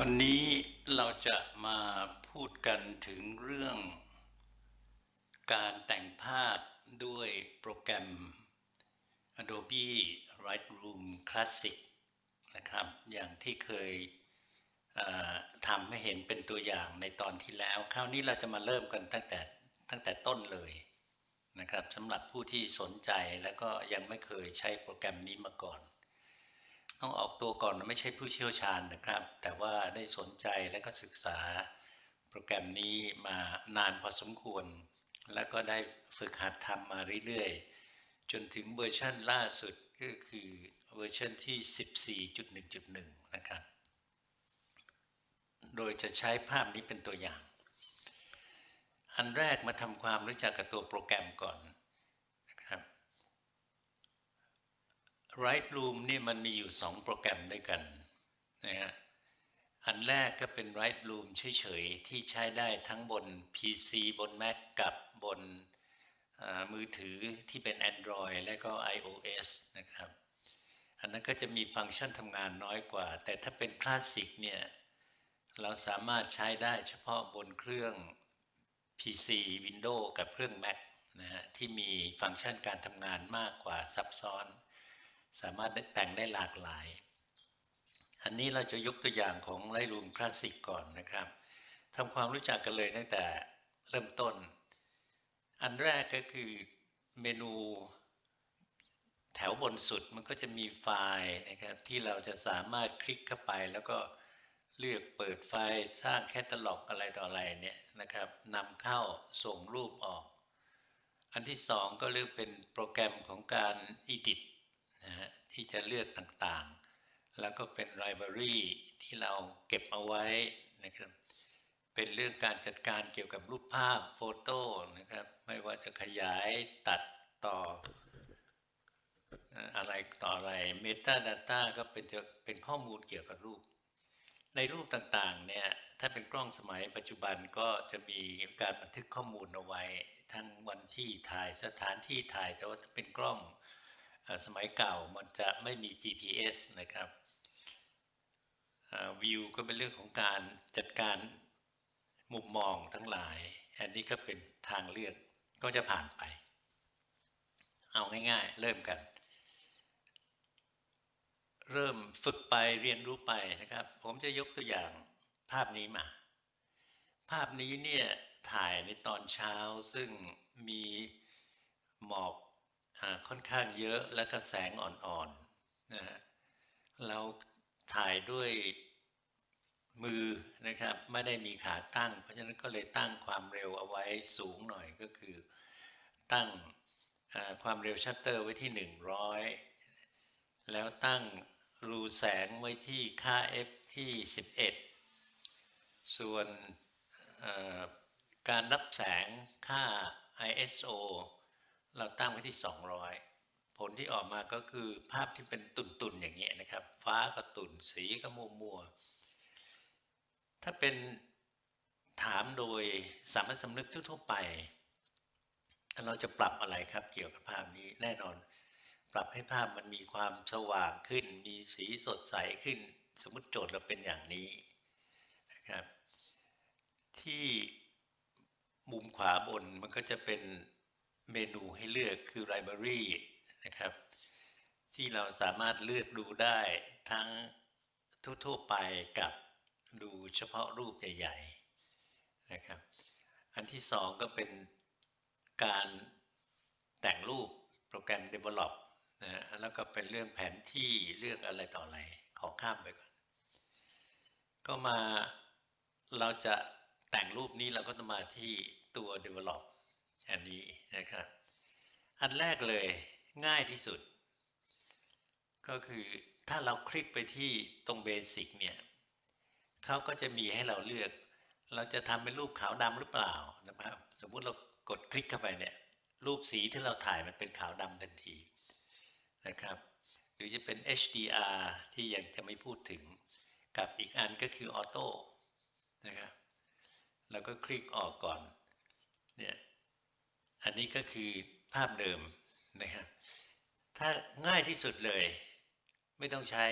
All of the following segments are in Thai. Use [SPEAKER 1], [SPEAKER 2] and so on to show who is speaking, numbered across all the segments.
[SPEAKER 1] วันนี้เราจะมาพูดกันถึงเรื่อง การแต่งภาพด้วยโปรแกรม Adobe Lightroom Classic นะครับ อย่างที่เคยทำให้เห็นเป็นตัวอย่างในตอนที่แล้ว คราวนี้เราจะมาเริ่มกันตั้งแต่ตั้งแต่ต้นเลยนะครับสำหรับผู้ที่สนใจแล้วก็ยังไม่เคยใช้โปรแกรมนี้มาก่อน ต้องออกตัวก่อนไม่ใช่ผู้เชี่ยวชาญนะครับ แต่ว่าได้สนใจและก็ศึกษาโปรแกรมนี้มานานพอสมควร แล้วก็ได้ฝึกหัดทำมาเรื่อยๆ จนถึงเวอร์ชันล่าสุดก็คือเวอร์ชันที่ 14.1.1 นะครับ โดยจะใช้ภาพนี้เป็นตัวอย่าง อันแรกมาทำความรู้จักกับตัวโปรแกรมก่อนนะครับ Lightroom นี่มันมีอยู่ 2 โปรแกรมด้วยกันนะฮะอันแรกก็เป็น Lightroom เฉยๆ ที่ใช้ได้ทั้งบน PC บน Mac กับบนมือถือที่เป็น Android และก็ iOS นะครับ อันนั้นก็จะมีฟังก์ชันทำงานน้อยกว่า แต่ถ้าเป็นคลาสสิกเนี่ย เราสามารถใช้ได้เฉพาะบนเครื่อง PC Windows กับเครื่อง Mac นะฮะที่มีฟังก์ชันการทำงานมากกว่าซับซ้อน สามารถแต่งได้หลากหลาย อันนี้เราจะยกตัวอย่างของ Lightroom Classic ก่อนนะครับทำความรู้จักกันเลยตั้งแต่เริ่มต้น อันแรกก็คือเมนูแถวบนสุดมันก็จะมีไฟล์นะครับที่เราจะสามารถคลิกเข้าไป แล้วก็เลือกเปิดไฟล์สร้างแคตตาล็อกอะไรต่ออะไรเนี่ยนะครับนำเข้าส่งรูปออก อันที่สองก็เลือกเป็นโปรแกรมของการ edit นะฮะที่จะเลือกต่างๆ แล้วก็เป็น library ที่เราเก็บเอาไว้นะครับ เป็นเรื่องการจัดการเกี่ยวกับรูปภาพโฟโต้นะครับ ไม่ว่าจะขยายตัดต่ออะไรต่ออะไร Metadata ก็เป็นจะเป็นข้อมูลเกี่ยวกับรูป ในรูปต่างๆ เนี่ย ถ้าเป็นกล้องสมัยปัจจุบันก็จะมีการบันทึกข้อมูลเอาไว้ ทั้งวันที่ถ่ายสถานที่ถ่าย แต่ว่าถ้าเป็นกล้อง สมัยเก่ามันจะไม่มี GPS นะครับวิวก็เป็นเรื่องของการจัดการมุมมองทั้งหลาย อันนี้ก็เป็นทางเลือกก็จะผ่านไป เอาง่ายๆ เริ่มกัน เริ่มฝึกไปเรียนรู้ไปนะครับ ผมจะยกตัวอย่างภาพนี้มา ภาพนี้เนี่ยถ่ายในตอนเช้าซึ่งมีหมอก ค่อนข้างเยอะและก็แสงอ่อนๆนะฮะเราถ่ายด้วยมือนะครับ ไม่ได้มีขาตั้ง เพราะฉะนั้นก็เลยตั้งความเร็วเอาไว้สูงหน่อยก็คือ ตั้งความเร็วชัตเตอร์ไว้ที่ 100 แล้วตั้งรูแสงไว้ที่ค่า f ที่ 11 ส่วนเอ่อการรับแสงค่า ISO เราตั้งไว้ที่ 200 ผลที่ออกมาก็คือภาพที่เป็นตุ่นๆอย่างเงี้ยนะครับ ฟ้าก็ตุ่นสีก็มัวมัวๆถ้าเป็นถามโดยสามัญสำนึกทั่วไป เราจะปรับอะไรครับเกี่ยวกับภาพนี้แน่นอน ปรับให้ภาพมันมีความสว่างขึ้น มีสีสดใสขึ้น สมมติโจทย์เราเป็นอย่างนี้นะครับ ที่มุมขวาบนมันก็จะเป็น เมนูให้เลือกคือ library นะครับ ที่เราสามารถเลือกดูได้ทั้งทั่วๆไปกับดูเฉพาะรูปใหญ่ๆนะครับ อันที่สองก็เป็นการแต่งรูปโปรแกรม develop นะฮะแล้วก็เป็นเรื่องแผนที่เรื่องอะไรต่ออะไรขอข้ามไปก่อน ก็มาเราจะแต่งรูปนี้เราก็ต้องมาที่ตัว develop อันนี้นะครับ อันแรกเลยง่ายที่สุด ก็คือถ้าเราคลิกไปที่ตรงเบสิกเนี่ยเขาก็จะมีให้เราเลือก เราจะทำเป็นรูปขาวดำหรือเปล่านะครับ สมมุติเรากดคลิกเข้าไปเนี่ยรูปสีที่เราถ่ายมันเป็นขาวดำทันทีนะครับหรือจะเป็น HDR ที่ยังจะไม่พูดถึงกับอีกอันก็คือออโต้นะครับเราก็คลิกออกก่อนเนี่ย อันนี้ก็คือภาพเดิมนะครับถ้าง่ายที่สุดเลย ไม่ต้องใช้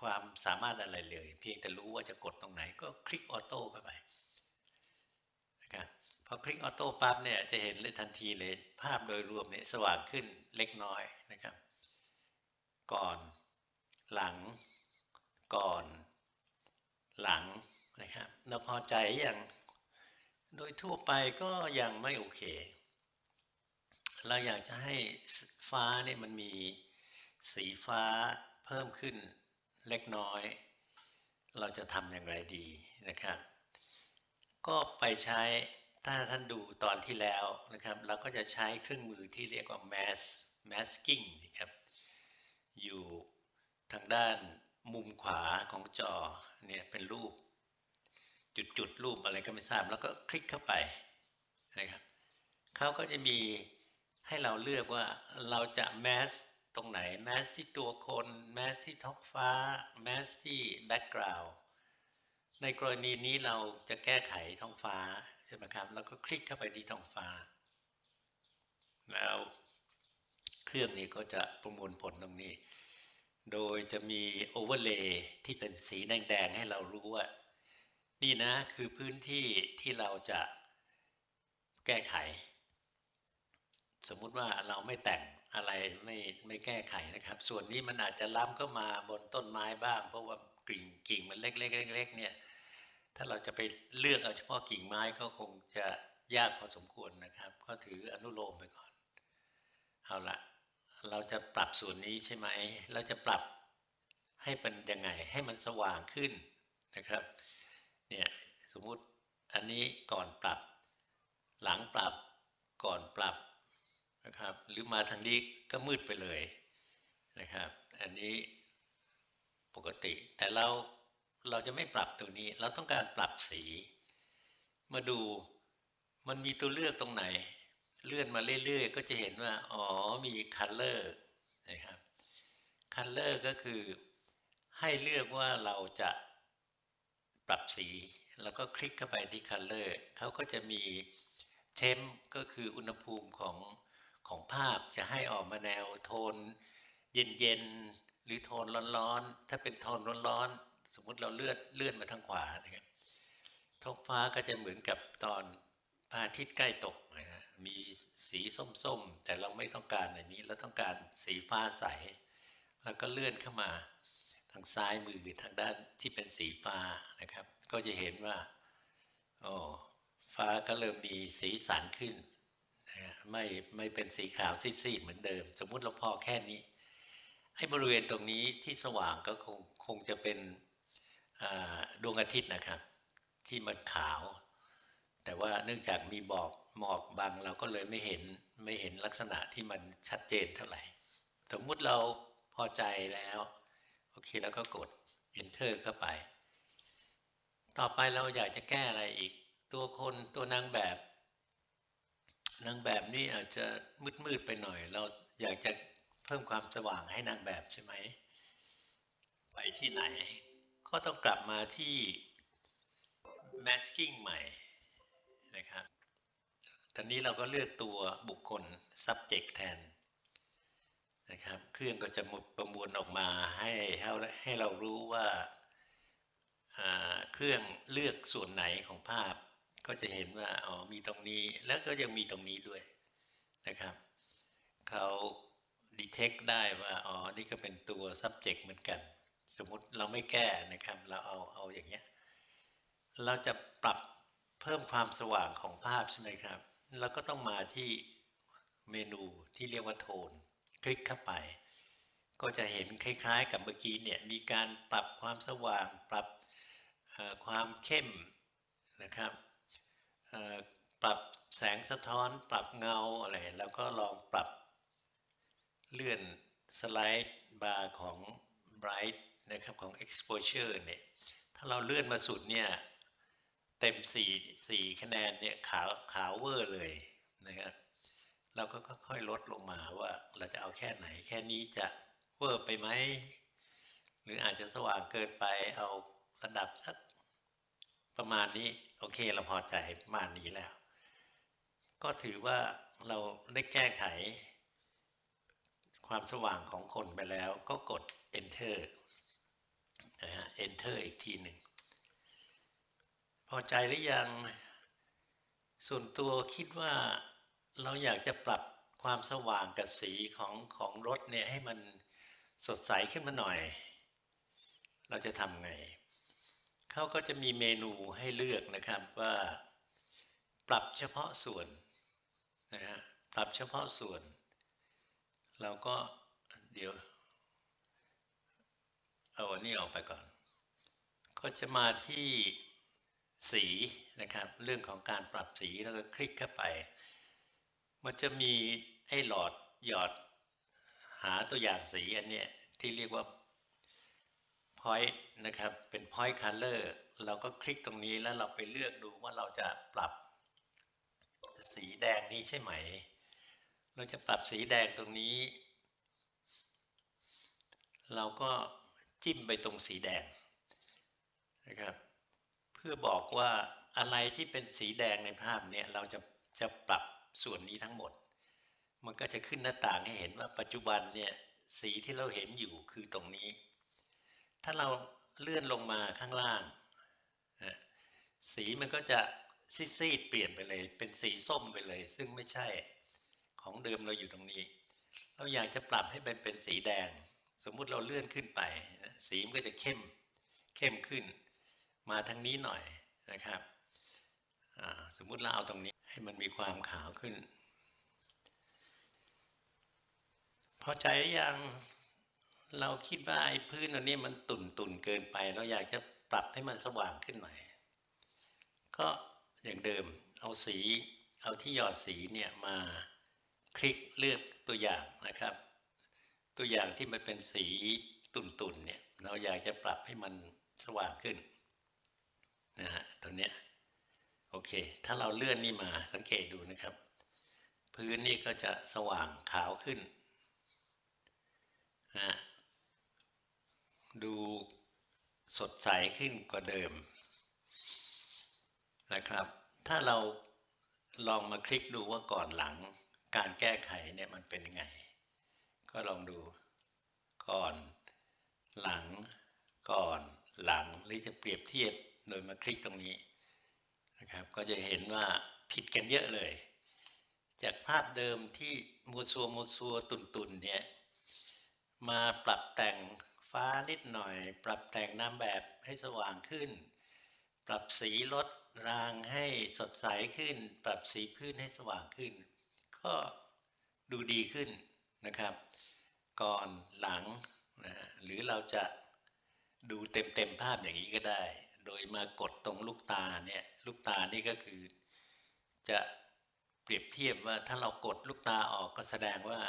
[SPEAKER 1] ความสามารถอะไรเลย เพียงแต่รู้ว่าจะกดตรงไหนก็คลิกออโต้เข้าไปนะครับพอคลิกออโต้ปั๊บเนี่ยจะเห็นเลยทันทีเลยภาพโดยรวมเนี่ยสว่างขึ้นเล็กน้อยนะครับ ก่อน หลัง ก่อน หลังนะครับเราพอใจอย่างโดยทั่วไปก็ยังไม่โอเค เราอยากจะให้ฟ้าเนี่ยมันมีสีฟ้าเพิ่มขึ้นเล็กน้อย เราจะทำอย่างไรดีนะครับ ก็ไปใช้ถ้าท่านดูตอนที่แล้วนะครับ เราก็จะใช้เครื่องมือที่เรียกว่า mask masking นะครับ อยู่ทางด้านมุมขวาของจอเนี่ยเป็นรูป จุดๆรูปอะไรก็ไม่ทราบ แล้วก็คลิกเข้าไปนะครับเขาก็จะมี ให้เราเลือกว่าเราจะแมสตรงไหนแมสที่ตัวคนแมสที่ท้องฟ้าแมสที่แบ็กกราวด์ในกรณีนี้เราจะแก้ไขท้องฟ้าใช่ไหมครับ แล้วก็คลิกเข้าไปที่ท้องฟ้า แล้วเครื่องนี้ก็จะประมวลผลตรงนี้ โดยจะมีโอเวอร์เลย์ที่เป็นสีแดงๆให้เรารู้ว่า นี่นะคือพื้นที่ที่เราจะแก้ไข สมมุติว่าเราไม่แต่งอะไรไม่ไม่แก้ไขนะครับ ส่วนนี้มันอาจจะล้ำเข้ามาบนต้นไม้บ้าง เพราะว่ากิ่งกิ่งมันเล็กๆเล็กๆเนี่ยถ้าเราจะไปเลือกเอาเฉพาะกิ่งไม้ก็คงจะยากพอสมควรนะครับ ก็ถืออนุโลมไปก่อน เอาละเราจะปรับส่วนนี้ใช่ไหม เราจะปรับให้เป็นยังไงให้มันสว่างขึ้นนะครับเนี่ยสมมุติอันนี้ก่อนปรับหลังปรับก่อนปรับนะค หรือมาทางนี้ก็มืดไปเลยนะครับ อันนี้ปกติ แต่เราเราจะไม่ปรับตัวนี้ เราต้องการปรับสี มาดูมันมีตัวเลือกตรงไหน เลื่อนมาเรื่อยๆ ก็จะเห็นว่า อ๋อมี color นะครับ color ก็คือให้เลือกว่าเราจะปรับสี แล้วก็คลิกเข้าไปที่ color เขาก็จะมี temp ก็คืออุณหภูมิของ ของภาพจะให้ออกมาแนวโทนเย็นๆหรือโทนร้อนๆถ้าเป็นโทนร้อนๆสมมุติเราเลื่อนเลื่อนมาทางขวานะครับท้องฟ้าก็จะเหมือนกับตอนพระอาทิตย์ใกล้ตกนะฮะมีสีส้มๆ แต่เราไม่ต้องการอันนี้เราต้องการสีฟ้าใส แล้วก็เลื่อนเข้ามาทางซ้ายมือทางด้านที่เป็นสีฟ้านะครับ ก็จะเห็นว่าอ๋อฟ้าก็เริ่มมีสีสันขึ้น ไม่ไม่เป็นสีขาวซีดๆเหมือนเดิม สมมุติเราพอแค่นี้ให้บริเวณตรงนี้ที่สว่างก็คงคงจะเป็นดวงอาทิตย์นะครับ ที่มันขาว แต่ว่าเนื่องจากมีบอกหมอกบังเราก็เลยไม่เห็นไม่เห็นลักษณะที่มันชัดเจนเท่าไหร่ สมมุติเราพอใจแล้วโอเคแล้วก็กด enter เข้าไป ต่อไปเราอยากจะแก้อะไรอีก ตัวคนตัวนางแบบ นางแบบนี่อาจจะมืดๆไปหน่อย เราอยากจะเพิ่มความสว่างให้นางแบบใช่ไหม ไปที่ไหน ก็ต้องกลับมาที่ masking ใหม่นะครับ ตอนนี้เราก็เลือกตัวบุคคล subject แทนนะครับ เครื่องก็จะประมวลออกมาให้ให้ให้เรารู้ว่า เครื่องเลือกส่วนไหนของภาพ ก็จะเห็นว่าอ๋อมีตรงนี้แล้วก็ยังมีตรงนี้ด้วยนะครับเขา detect ได้ว่าอ๋อนี่ก็เป็นตัว subject เหมือนกัน สมมติเราไม่แก้นะครับ เราเอาเอาอย่างเงี้ยเราจะปรับเพิ่มความสว่างของภาพใช่ไหมครับเราก็ต้องมาที่เมนูที่เรียกว่าโทน คลิกเข้าไป ก็จะเห็นคล้ายๆ กับเมื่อกี้เนี่ยมีการปรับความสว่าง ปรับความเข้มนะครับ ปรับแสงสะท้อน ปรับเงาอะไรแล้วก็ลองปรับเลื่อนสไลด์บาร์ของ bright นะครับของ exposure เนี่ย ถ้าเราเลื่อนมาสุดเนี่ย เต็ม 4 4 คะแนนเนี่ยขาวขาวเวอร์เลยนะครับเราก็ค่อยๆลดลงมาว่าเราจะเอาแค่ไหนแค่นี้จะเวอร์ไปไหม หรืออาจจะสว่างเกินไปเอาระดับสัก ประมาณนี้ โอเคเราพอใจประมาณนี้แล้ว ก็ถือว่าเราได้แก้ไข ความสว่างของคนไปแล้ว ก็กด enter นะฮะ enter อีกทีหนึ่ง พอใจหรือยัง ส่วนตัวคิดว่าเราอยากจะปรับความสว่างกับสีของของรถเนี่ยให้มันสดใสขึ้นมาหน่อย เราจะทำไง เขาก็จะมีเมนูให้เลือกนะครับว่า ปรับเฉพาะส่วนนะฮะปรับเฉพาะส่วน เราก็เดี๋ยวเอาอันนี้ออกไปก่อน ก็จะมาที่สีนะครับ เรื่องของการปรับสีแล้วก็คลิกเข้าไป มันจะมีไอ้หลอดหยอดหาตัวอย่างสีอันเนี้ยที่เรียกว่า point นะครับ เป็น point color เราก็คลิกตรงนี้แล้วเราไปเลือกดูว่าเราจะปรับสีแดงนี้ใช่ไหม เราจะปรับสีแดงตรงนี้ เราก็จิ้มไปตรงสีแดงนะครับ เพื่อบอกว่าอะไรที่เป็นสีแดงในภาพเนี่ยเราจะจะปรับส่วนนี้ทั้งหมด มันก็จะขึ้นหน้าต่างให้เห็นว่าปัจจุบันเนี่ยสีที่เราเห็นอยู่คือตรงนี้ ถ้าเราเลื่อนลงมาข้างล่าง สีมันก็จะซีดๆเปลี่ยนไปเลย เป็นสีส้มไปเลย ซึ่งไม่ใช่ของเดิมเราอยู่ตรงนี้ เราอยากจะปรับให้เป็นเป็นสีแดง สมมุติเราเลื่อนขึ้นไป สีมันก็จะเข้มเข้มขึ้น มาทางนี้หน่อยนะครับสมมุติเราเอาตรงนี้ให้มันมีความขาวขึ้น พอใจหรือยัง เราคิดว่าไอ้พื้นอันนี้มันตุ่นตุ่นเกินไป เราอยากจะปรับให้มันสว่างขึ้นหน่อย ก็อย่างเดิมเอาสี เอาที่หยอดสีเนี่ยมาคลิกเลือกตัวอย่างนะครับ ตัวอย่างที่มันเป็นสีตุ่นๆเนี่ยเราอยากจะปรับให้มันสว่างขึ้นนะฮะตัวเนี้ยโอเค ถ้าเราเลื่อนนี่มาสังเกตดูนะครับ พื้นนี่ก็จะสว่างขาวขึ้นนะ ดูสดใสขึ้นกว่าเดิมนะครับ ถ้าเราลองมาคลิกดูว่าก่อนหลังการแก้ไขเนี่ยมันเป็นยังไง ก็ลองดูก่อนหลังก่อนหลังหรือจะเปรียบเทียบโดยมาคลิกตรงนี้นะครับ ก็จะเห็นว่าผิดกันเยอะเลย จากภาพเดิมที่มัวซัวมัวซัวตุนตุนเนี่ยมาปรับแต่ง ฟ้านิดหน่อย ปรับแต่งน้ำแบบให้สว่างขึ้น ปรับสีลดรางให้สดใสขึ้น ปรับสีพื้นให้สว่างขึ้น ก็ดูดีขึ้นนะครับ ก่อนหลังนะหรือเราจะดูเต็มเต็มๆภาพอย่างนี้ก็ได้ โดยมากดตรงลูกตาเนี่ยลูกตานี่ก็คือ จะเปรียบเทียบว่าถ้าเรากดลูกตาออกก็แสดงว่า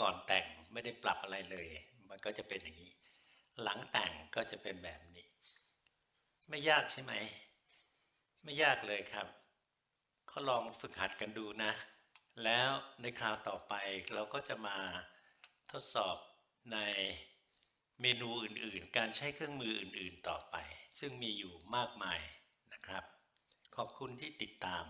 [SPEAKER 1] ก่อนแต่งไม่ได้ปรับอะไรเลย มันก็จะเป็นอย่างนี้ หลังแต่งก็จะเป็นแบบนี้ ไม่ยากใช่ไหม ไม่ยากเลยครับ ก็ลองฝึกหัดกันดูนะ แล้วในคราวต่อไปเราก็จะมาทดสอบในเมนูอื่นๆ การใช้เครื่องมืออื่นๆต่อไป ซึ่งมีอยู่มากมายนะครับ ขอบคุณที่ติดตาม